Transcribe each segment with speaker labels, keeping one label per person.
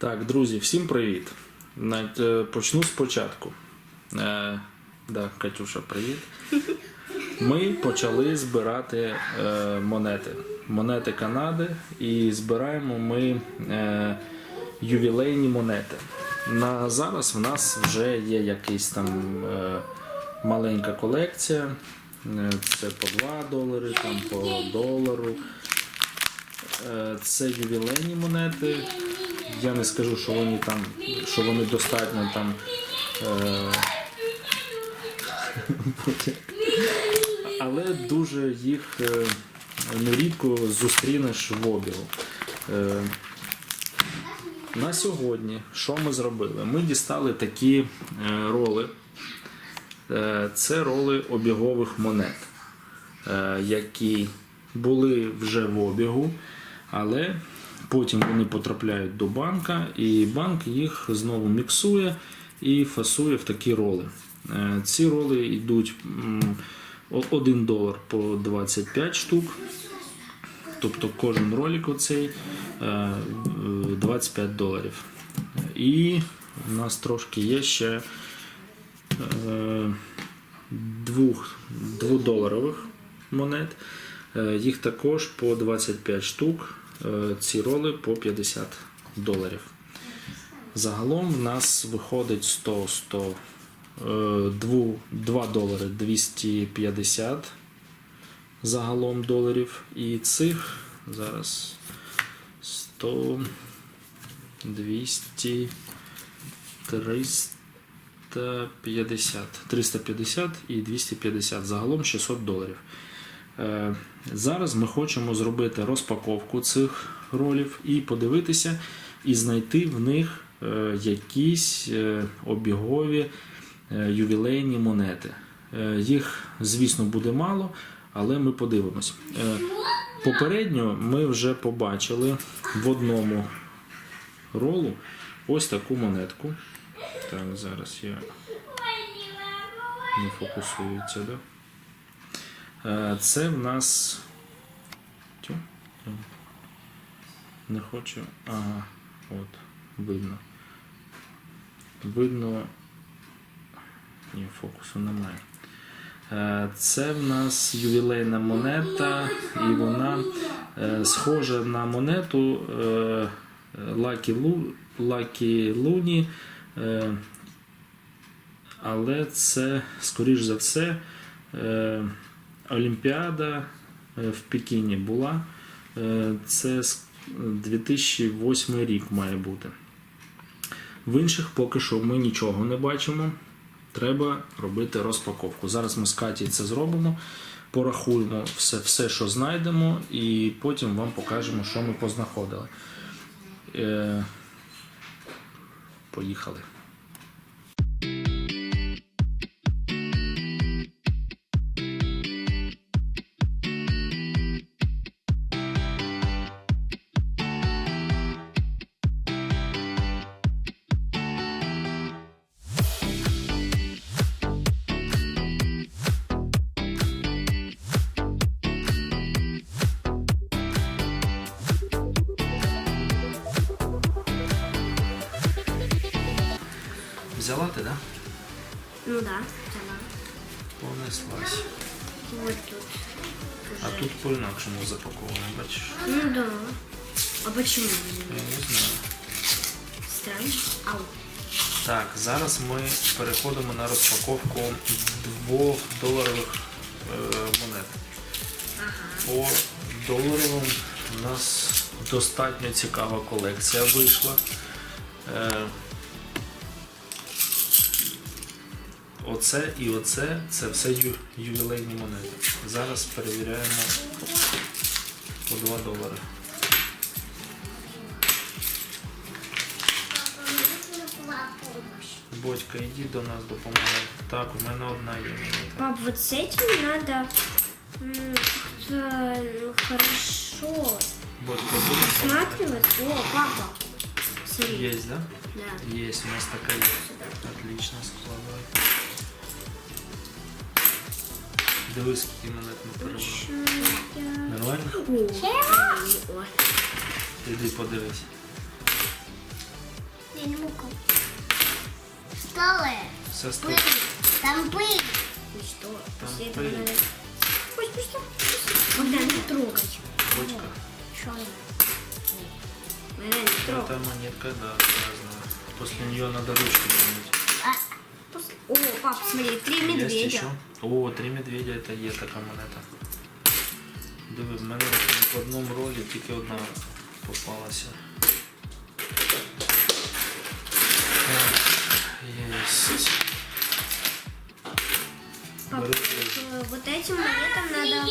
Speaker 1: Так, друзі, всім привіт. Е, Почну спочатку. Е, да, Катюша, привіт. Ми почали збирати е, монети. Монети Канади і збираємо ми е, ювілейні монети. На зараз в нас вже є якийсь там е, маленька колекція. Е, Це по 2 долари, там по долару. Е, Це ювілейні монети. Я не скажу, що вони там, що вони достатньо там. Е... Але дуже їх е, ну, зустрінеш в обігу. Е... На сьогодні, що ми зробили? Ми дістали такі е, роли. Це роли обігових монет, які були вже в обігу, але потім вони потрапляють до банка, і банк їх знову міксує і фасує в такі роли. Е, Ці роли йдуть 1 долар по 25 штук. Тобто кожен ролик оцей е, 25 доларів. І в нас трошки є ще е, двох, дводоларових монет. Е, Їх також по 25 штук. Е, Ці роли по 50 доларів. Загалом в нас виходить 100, 100, е, 2, 2 долари 250 загалом доларів. І цих зараз 100, 200, 350, 350 і 250, загалом 600 доларів. Е, Зараз ми хочемо зробити розпаковку цих ролів і подивитися, і знайти в них е, якісь е, обігові ювілейні монети. Їх, звісно, буде мало, але ми подивимось. Попередньо ми вже побачили в одному ролу ось таку монетку. Так, зараз я не фокусується, да? Е, Це в нас. Не хочу. Ага, от, видно. Видно. Ні, фокусу немає. Е, Це в нас ювілейна монета, і вона е, схожа на монету Luni, е, але це, скоріш за все, Олімпіада е, в Пекіні була. Е, Це 2008 рік має бути. В інших поки що ми нічого не бачимо. Треба робити розпаковку. Зараз ми з Каті це зробимо, порахуємо все, все, що знайдемо, і потім вам покажемо, що ми познаходили. Е, поїхали. Взяла ти, да?
Speaker 2: Ну да, взяла.
Speaker 1: Понеслась.
Speaker 2: Вот тут.
Speaker 1: А тут по-інакшому запаковано, бачиш?
Speaker 2: Ну да. А почему?
Speaker 1: Я не знаю.
Speaker 2: Странно. Ау.
Speaker 1: Так, зараз ми переходимо на розпаковку двох доларових е, монет. По доларовим у нас достатньо цікава колекція вийшла. Е, оце і оце це все ю, ювілейні монети. Зараз перевіряємо по 2 долари. Бодька, йди до нас допомагай. Так, у мене одна є монета.
Speaker 2: Пап, вот с этим надо м, ну, хорошо
Speaker 1: Бодька, будеш допомагати?
Speaker 2: О, папа. Смотри.
Speaker 1: Есть, да?
Speaker 2: Да.
Speaker 1: Есть, у нас такая есть. Отлично, складывай. Дивись, скільки монет ми перебрали. Нормально?
Speaker 2: О.
Speaker 1: Іди подивись.
Speaker 3: штука. Столи.
Speaker 1: Все стоп.
Speaker 3: Пыль. Там пыль.
Speaker 2: И что?
Speaker 1: Там
Speaker 2: После этого
Speaker 1: пыль.
Speaker 2: надо... Пусть, пусть, пусть. Богдан, не трогай.
Speaker 1: Бочка.
Speaker 3: Что она?
Speaker 2: Не трогай.
Speaker 1: Это монетка, да. После нее надо ручку помыть.
Speaker 3: А,
Speaker 2: Пос- О, пап, смотри, три
Speaker 1: Есть
Speaker 2: медведя.
Speaker 1: ще? О, три медведя це є така монета. Диви, в мене в одному ролі тільки одна попалася. Так, Єсть.
Speaker 2: Пап,
Speaker 1: Бери.
Speaker 2: э, вот этим монетам надо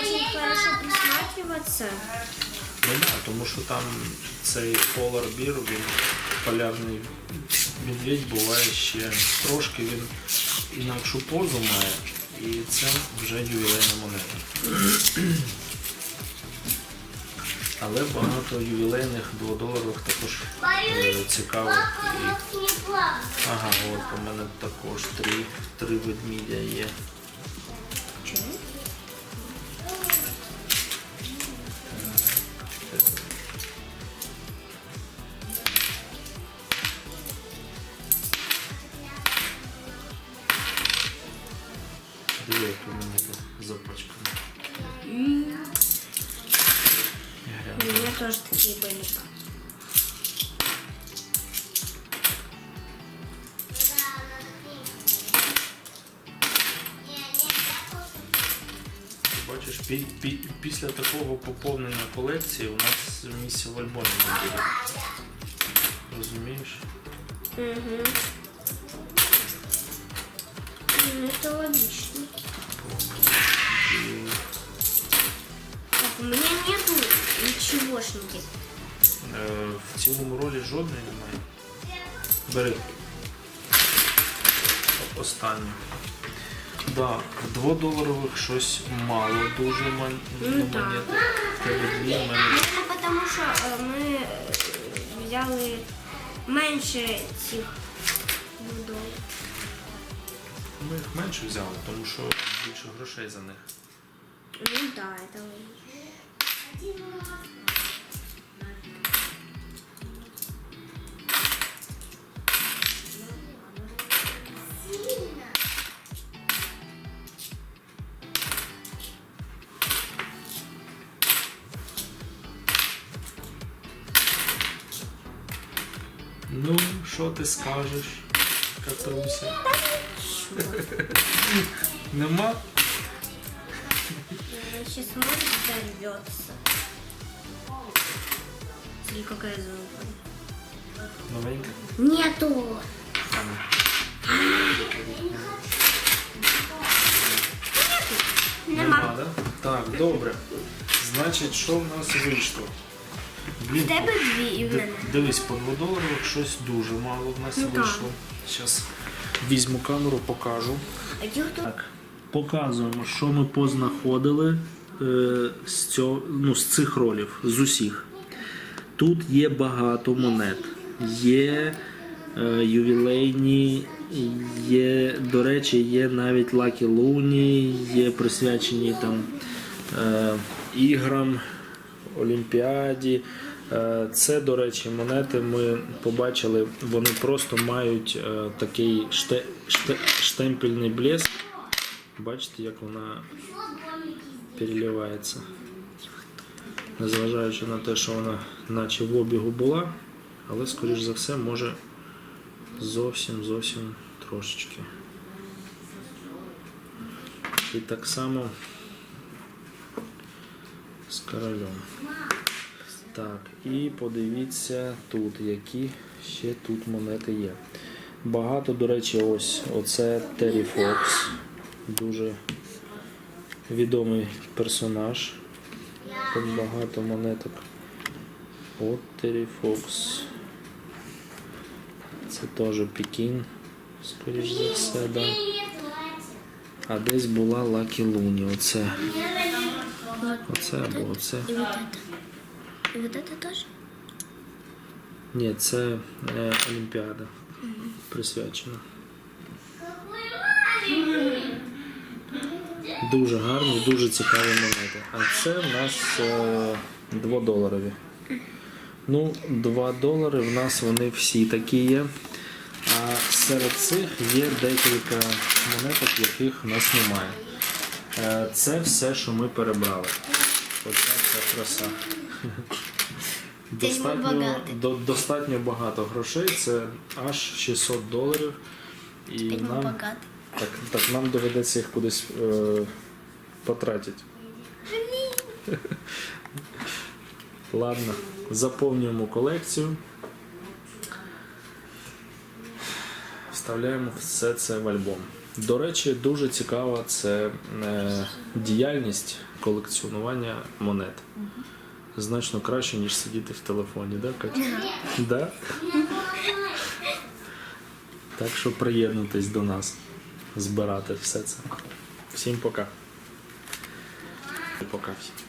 Speaker 2: очень хорошо присматриваться.
Speaker 1: Ну да, тому що там цей Polar Bear, він полярний медведь буває ще трошки він інакшу позу має. І це вже ювілейна монета. Але багато ювілейних дводоларових також е, цікавих. І, ага, от у мене також три, три ведмідя є. Після такого поповнення колекції у нас місця в альбомі не буде. Розумієш?
Speaker 2: Угу. Ну, это логично. Так, у меня нету ничегошники.
Speaker 1: е, в цілому ролі жодної немає. Бери. Останню. Да, в дводоларових щось мало дуже мон...
Speaker 2: Ну, да.
Speaker 1: монет. В тебе дві, в мене
Speaker 2: Ну, потому что э, мы э, взяли меньше цих будов.
Speaker 1: Ми їх менше взяли, тому що більше грошей за них.
Speaker 2: Ну да, это логично.
Speaker 1: Ти скажеш, Катруся? Нема?
Speaker 2: Сейчас может взорвется. Смотри, какая звука.
Speaker 1: Новенька?
Speaker 2: Нету. Нема.
Speaker 1: Нема, да? Так, добре. Значить, що в нас вийшло? Блін,
Speaker 2: В тебе дві і в мене.
Speaker 1: дивись, по 2 доларових щось дуже мало в нас
Speaker 2: Ну,
Speaker 1: вийшло. Зараз візьму камеру, покажу. Так, показуємо, що ми познаходили е, з, цього, ну, з цих ролів, з усіх. Тут є багато монет. Є е, ювілейні, є, до речі, є навіть Лакі Луні, є присвячені там е, іграм, Олімпіаді. Е, Це, до речі, монети ми побачили, вони просто мають е, такий ште, ште, штемпельний блеск. Бачите, як вона переливається. Незважаючи на те, що вона наче в обігу була, але, скоріш за все, може зовсім зовсім трошечки. І так само з королем. Так, і подивіться тут, які ще тут монети є. Багато, до речі, ось оце Террі Фокс. Дуже відомий персонаж. Тут багато монеток. От Террі Фокс. Це теж Пекін, скоріш за все, да. А десь була Лакі Луні. Оце. Оце або оце.
Speaker 2: І вот это. Тоже?
Speaker 1: Ні, це е, Олімпіада присвячена. Дуже гарні, дуже цікаві монети. А це в нас е, дводоларові. Ну, 2 долари в нас вони всі такі є. А серед цих є декілька монеток, яких в нас немає. Е, Це все, що ми перебрали. Оця вся краса. Достатньо, до, достатньо багато грошей, це аж 600 доларів. І нам,
Speaker 3: Богатий.
Speaker 1: так, так нам доведеться їх кудись е, потратити. Ладно, заповнюємо колекцію. Вставляємо все це в альбом. До речі, дуже цікава це е, діяльність колекціонування монет. Значно краще, ніж сидіти в телефоні, да, Катя? Да? Так що приєднуйтесь до нас, збирати все це. Всім пока. Пока всім.